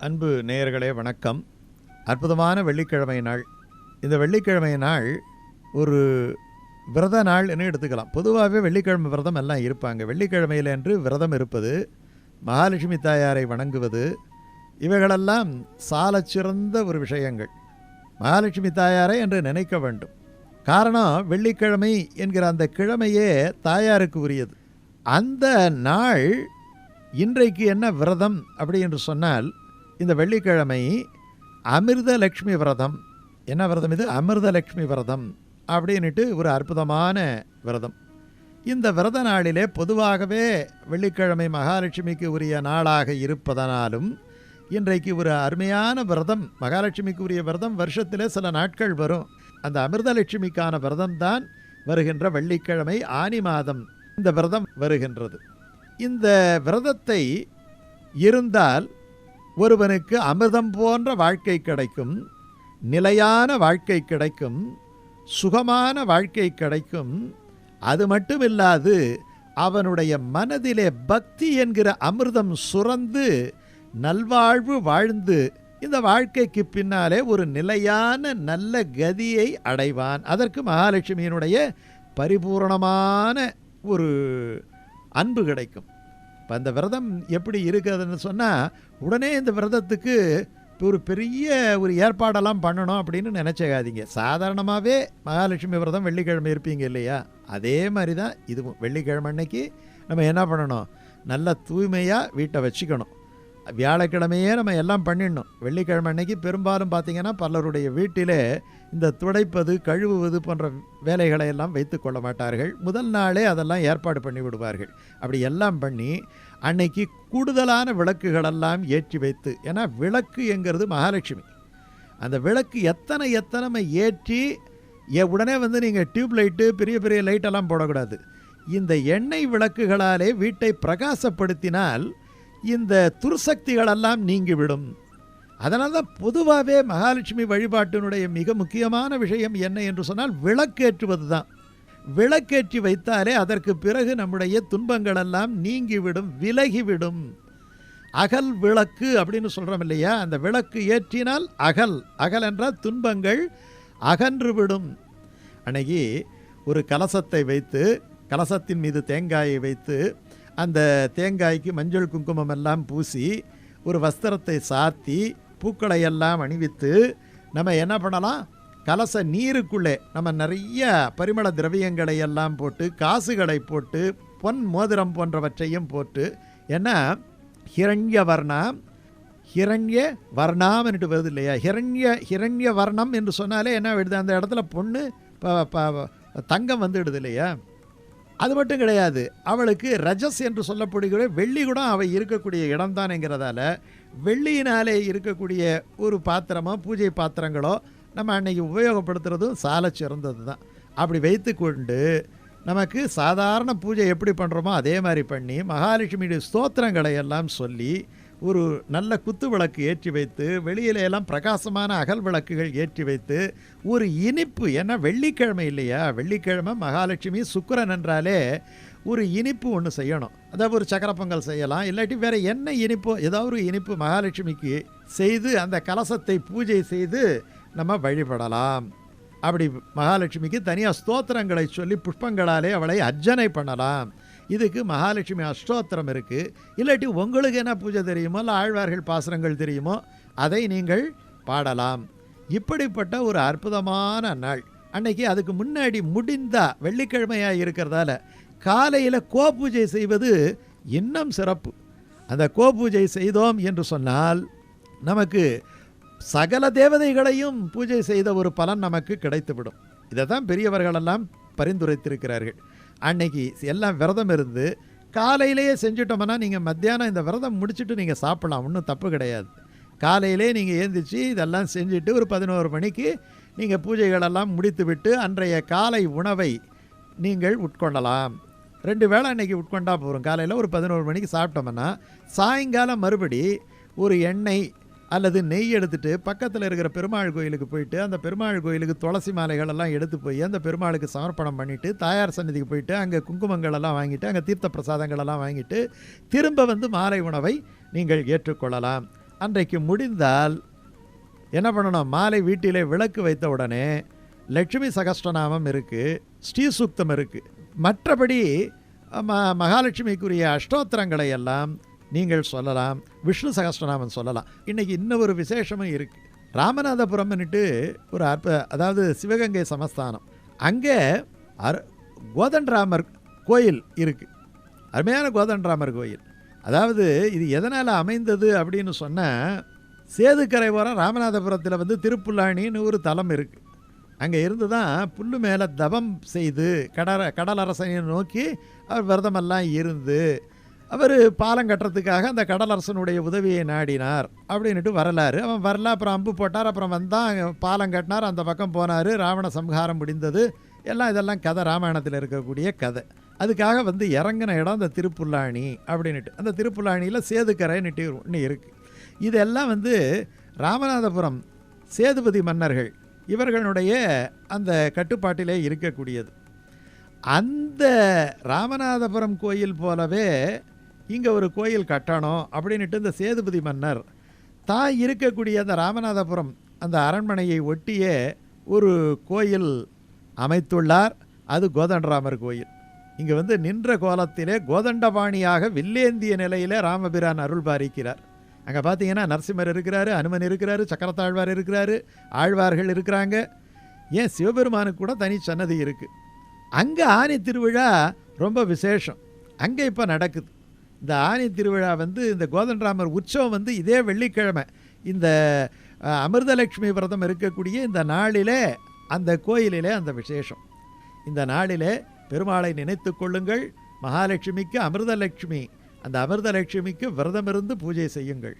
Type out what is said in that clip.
அன்பு நேயர்களே வணக்கம். அற்புதமான வெள்ளிக்கிழமை நாள். இந்த வெள்ளிக்கிழமை நாள் ஒரு விரத நாள் எடுத்துக்கலாம். பொதுவாகவே வெள்ளிக்கிழமை விரதம் எல்லாம் இருப்பாங்க. வெள்ளிக்கிழமையில் என்று விரதம் இருப்பது மகாலட்சுமி தாயாரை வணங்குவது இவைகளெல்லாம் சாலச்சிறந்த ஒரு விஷயங்கள். மகாலட்சுமி தாயாரை என்று நினைக்க வேண்டும். காரணம் வெள்ளிக்கிழமை என்கிற அந்த கிழமையே தாயாருக்கு உரியது. அந்த நாள் இன்றைக்கு என்ன விரதம் அப்படி என்று சொன்னால் இந்த வெள்ளிக்கிழமை அமிர்தலக்ஷ்மி விரதம். என்ன விரதம் இது? அமிர்தலக்ஷ்மி விரதம் அப்படின்ட்டு ஒரு அற்புதமான விரதம். இந்த விரத நாளிலே பொதுவாகவே வெள்ளிக்கிழமை மகாலட்சுமிக்கு உரிய நாளாக இருப்பதனாலும் இன்றைக்கு ஒரு அருமையான விரதம் மகாலட்சுமிக்கு உரிய விரதம் வருஷத்திலே சில நாட்கள் வரும். அந்த அமிர்தலட்சுமிக்கான விரதம் தான் வருகின்ற வெள்ளிக்கிழமை ஆனி மாதம் இந்த விரதம் வருகின்றது. இந்த விரதத்தை இருந்தால் ஒருவனுக்கு அமிர்தம் போன்ற வாழ்க்கை கிடைக்கும் நிலையான வாழ்க்கை கிடைக்கும் சுகமான வாழ்க்கை கிடைக்கும். அது மட்டுமில்லாது அவனுடைய மனதிலே பக்தி என்கிற அமிர்தம் சுரந்து நல்வாழ்வு வாழ்ந்து இந்த வாழ்க்கைக்கு பின்னாலே ஒரு நிலையான நல்ல கதியை அடைவான். அதற்கு மகாலட்சுமியினுடைய பரிபூரணமான ஒரு அன்பு கிடைக்கும். இப்போ அந்த விரதம் எப்படி இருக்குதுன்னு சொன்னால் உடனே இந்த விரதத்துக்கு ஒரு பெரிய ஒரு ஏற்பாடெல்லாம் பண்ணணும் அப்படின்னு நினச்சிக்காதீங்க. சாதாரணமாகவே மகாலட்சுமி விரதம் வெள்ளிக்கிழமை இருப்பீங்க இல்லையா? அதே மாதிரி தான் இதுவும். வெள்ளிக்கிழமை அன்னைக்கு நம்ம என்ன பண்ணணும்? நல்ல தூய்மையாக வீட்டை வச்சுக்கணும். வியாழக்கிழமையே நம்ம எல்லாம் பண்ணிடணும். வெள்ளிக்கிழமை அன்னைக்கு பெரும்பாலும் பார்த்திங்கன்னா பலருடைய வீட்டிலே இந்த துடைப்பது கழுவுவது போன்ற வேலைகளை எல்லாம் வைத்து கொள்ள மாட்டார்கள். முதல் நாளே அதெல்லாம் ஏற்பாடு பண்ணி விடுவார்கள். அப்படி எல்லாம் பண்ணி அன்னைக்கு கூடுதலான விளக்குகளெல்லாம் ஏற்றி வைத்து ஏன்னா விளக்கு என்கிறது மகாலட்சுமி. அந்த விளக்கு எத்தனை எத்தனை ஏற்றி எ- உடனே வந்து நீங்கள் டியூப் லைட்டு பெரிய பெரிய லைட்டெல்லாம் போடக்கூடாது. இந்த எண்ணெய் விளக்குகளாலே வீட்டை பிரகாசப்படுத்தினால் இந்த துர்சக்திகளெல்லாம் நீங்கிவிடும். அதனால் தான் பொதுவாகவே மகாலட்சுமி வழிபாட்டினுடைய மிக முக்கியமான விஷயம் என்ன என்று சொன்னால் விளக்கேற்றுவது தான் விளக்கேற்றி வைத்தாலே அதற்கு பிறகு நம்முடைய துன்பங்களெல்லாம் நீங்கிவிடும் விலகிவிடும். அகல் விளக்கு அப்படின்னு சொல்கிறோம் இல்லையா? அந்த விளக்கு ஏற்றினால் அகல். அகல் என்றால் துன்பங்கள் அகன்றுவிடும். அன்னைக்கு ஒரு கலசத்தை வைத்து கலசத்தின் மீது தேங்காயை வைத்து அந்த தேங்காய்க்கு மஞ்சள் குங்குமம் எல்லாம் பூசி ஒரு வஸ்திரத்தை சாத்தி பூக்களை எல்லாம் அணிவித்து நம்ம என்ன பண்ணலாம்? கலச நீருக்குள்ளே நம்ம நிறைய பரிமள திரவியங்களை எல்லாம் போட்டு காசுகளை போட்டு பொன் மோதிரம் போன்றவற்றையும் போட்டு ஏன்னா ஹிரண்ய வர்ணம். ஹிரண்ய வர்ணாம்னுட்டு வருது இல்லையா? ஹிரண்ய ஹிரண்ய வர்ணம் என்று சொன்னாலே என்ன விடுது அந்த இடத்துல பொண்ணு ப- ப- தங்கம் வந்துடுது இல்லையா? அது மட்டும் கிடையாது. அவளுக்கு ரஜஸ் என்று சொல்லப்படுகிற வெள்ளி கூட அவள் இருக்கக்கூடிய இடம்தானேங்கிறதால வெள்ளியினாலே இருக்கக்கூடிய ஒரு பாத்திரமோ பூஜை பாத்திரங்களோ நம்ம அன்னைக்கு உபயோகப்படுத்துறதும் சால சிறந்தது தான் அப்படி வைத்துக்கொண்டு நமக்கு சாதாரண பூஜை எப்படி பண்ணுறோமோ அதே மாதிரி பண்ணி மகாலட்சுமியுடைய ஸ்தோத்திரங்களை எல்லாம் சொல்லி ஒரு நல்ல குத்து விளக்கு ஏற்றி வைத்து வெளியில எல்லாம் பிரகாசமான அகல் விளக்குகள் ஏற்றி வைத்து ஒரு இனிப்பு ஏன்னா வெள்ளிக்கிழமை இல்லையா? வெள்ளிக்கிழமை மகாலட்சுமி சுக்கிரன் என்றாலே ஒரு இனிப்பு ஒன்று செய்யணும். அதாவது ஒரு சக்கர பொங்கல் செய்யலாம் இல்லாட்டி வேறு என்ன இனிப்போ ஏதாவது ஒரு இனிப்பு மகாலட்சுமிக்கு செய்து அந்த கலசத்தை பூஜை செய்து நம்ம வழிபடலாம். அப்படி மகாலட்சுமிக்கு தனியாக ஸ்தோத்திரங்களை சொல்லி புஷ்பங்களாலே அவளை அர்ச்சனை பண்ணலாம். இதுக்கு மகாலட்சுமி அஷ்டோத்திரம் இருக்குது இல்லாட்டி உங்களுக்கு என்ன பூஜை தெரியுமோ இல்லை ஆழ்வார்கள் பாசுரங்கள் தெரியுமோ அதை நீங்கள் பாடலாம். இப்படிப்பட்ட ஒரு அற்புதமான நாள். அன்னைக்கு அதுக்கு முன்னாடி முடிந்தா வெள்ளிக்கிழமையாக இருக்கிறதால காலையில் கோபூஜை செய்வது இன்னும் சிறப்பு. அந்த கோபூஜை செய்தோம் என்று சொன்னால் நமக்கு சகல தேவதைகளையும் பூஜை செய்த ஒரு பலன் நமக்கு கிடைத்துவிடும். இதை தான் பெரியவர்களெல்லாம் பரிந்துரைத்திருக்கிறார்கள். அன்னைக்கு எல்லாம் விரதம் இருந்து காலையிலேயே செஞ்சுட்டோம்னா நீங்கள் மத்தியானம் இந்த விரதம் முடிச்சுட்டு நீங்கள் சாப்பிடலாம். ஒன்றும் தப்பு கிடையாது. காலையிலே நீங்கள் ஏந்திச்சு இதெல்லாம் செஞ்சுட்டு ஒரு பதினோரு மணிக்கு நீங்கள் பூஜைகளெல்லாம் முடித்துவிட்டு அன்றைய காலை உணவை நீங்கள் உட்கொள்ளலாம். ரெண்டு வேளை அன்றைக்கி உட்கொண்டா போகிறோம் காலையில் ஒரு பதினோரு மணிக்கு சாப்பிட்டோம்னா சாயங்காலம் மறுபடி ஒரு எண்ணெய் அல்லது நெய் எடுத்துட்டு பக்கத்தில் இருக்கிற பெருமாள் கோயிலுக்கு போயிட்டு அந்த பெருமாள் கோயிலுக்கு துளசி மாலைகள் எல்லாம் எடுத்து போய் அந்த பெருமாளுக்கு சமர்ப்பணம் பண்ணிவிட்டு தாயார் சன்னதிக்கு போயிட்டு அங்கே குங்குமங்கள் எல்லாம் வாங்கிட்டு அங்கே தீர்த்த பிரசாதங்கள் எல்லாம் வாங்கிட்டு திரும்ப வந்து மாலை உணவை நீங்கள் ஏற்றுக்கொள்ளலாம். அன்றைக்கு முடிந்தால் என்ன பண்ணணும்? மாலை வீட்டிலே விளக்கு வைத்த உடனே லட்சுமி சகஸ்டநாமம் இருக்குது ஸ்ரீசூக்தம் இருக்குது மற்றபடி ம மகாலட்சுமிக்குரிய அஷ்டோத்திரங்களை எல்லாம் நீங்கள் சொல்லலாம் விஷ்ணு சகஸ்ரநாமன் சொல்லலாம். இன்றைக்கி இன்னும் ஒரு விசேஷமும் இருக்குது ராமநாதபுரம்னுட்டு ஒரு அற்ப அதாவது சிவகங்கை சமஸ்தானம். அங்கே அர் கோதண்டராமர் கோயில் இருக்குது அருமையான கோதண்டராமர் கோயில். அதாவது இது எதனால் அமைந்தது அப்படின்னு சொன்னால் சேதுக்கரை ஓரம் ராமநாதபுரத்தில் வந்து திருப்புல்லாணின்னு ஒரு தலம் இருக்குது அங்கே இருந்து தான் புல்லு மேலே தவம் செய்து கடல கடலரசனை நோக்கி அவர் விரதமெல்லாம் இருந்து அவர் பாலம் கட்டுறதுக்காக அந்த கடலரசனுடைய உதவியை நாடினார். அப்படின்ட்டு வரலாறு. அவன் வரல அப்புறம் அம்பு போட்டார் அப்புறம் வந்தான் பாலம் கட்டினார் அந்த பக்கம் போனார் ராவண சம்ஹாரம் முடிந்தது. எல்லாம் இதெல்லாம் கதை ராமாயணத்தில் இருக்கக்கூடிய கதை. அதுக்காக வந்து இறங்கின இடம் அந்த திருப்புல்லாணி அப்படின்ட்டு அந்த திருப்புல்லாணியில் சேதுக்கரைன்னுட்டு ஒன்று இருக்குது இதெல்லாம் வந்து ராமநாதபுரம் சேதுபதி மன்னர்கள் இவர்களுடைய அந்த கட்டுப்பாட்டிலே இருக்கக்கூடியது. அந்த ராமநாதபுரம் கோயில் போலவே இங்கே ஒரு கோயில் கட்டணும் அப்படின்ட்டு இந்த சேதுபதி மன்னர் தான் இருக்கக்கூடிய அந்த ராமநாதபுரம் அந்த அரண்மனையை ஒட்டியே ஒரு கோயில் அமைத்துள்ளார். அது கோதண்டராமர் கோயில். இங்கே வந்து நின்ற கோலத்திலே கோதண்டபாணியாக வில்லேந்திய நிலையிலே ராமபிரான் அருள் பாரிக்கிறார். அங்கே பார்த்தீங்கன்னா நரசிம்மர் இருக்கிறாரு அனுமன் இருக்கிறாரு சக்கரத்தாழ்வார் இருக்கிறாரு ஆழ்வார்கள் இருக்கிறாங்க. ஏன் சிவபெருமானுக்கு கூட தனி சன்னதி இருக்குது அங்கே ஆனி திருவிழா ரொம்ப விசேஷம். அங்கே இப்போ நடக்குது. இந்த ஆனி திருவிழா வந்து இந்த கோதண்டராமர் உற்சவம் வந்து இதே வெள்ளிக்கிழமை. இந்த அமிர்தலட்சுமி விரதம் இருக்கக்கூடிய இந்த நாளிலே அந்த கோயிலிலே அந்த விசேஷம். இந்த நாளிலே பெருமாளை நினைத்து கொள்ளுங்கள். மகாலட்சுமிக்கு அமிர்தலட்சுமி. அந்த அமிர்தலட்சுமிக்கு விரதமிருந்து பூஜை செய்யுங்கள்.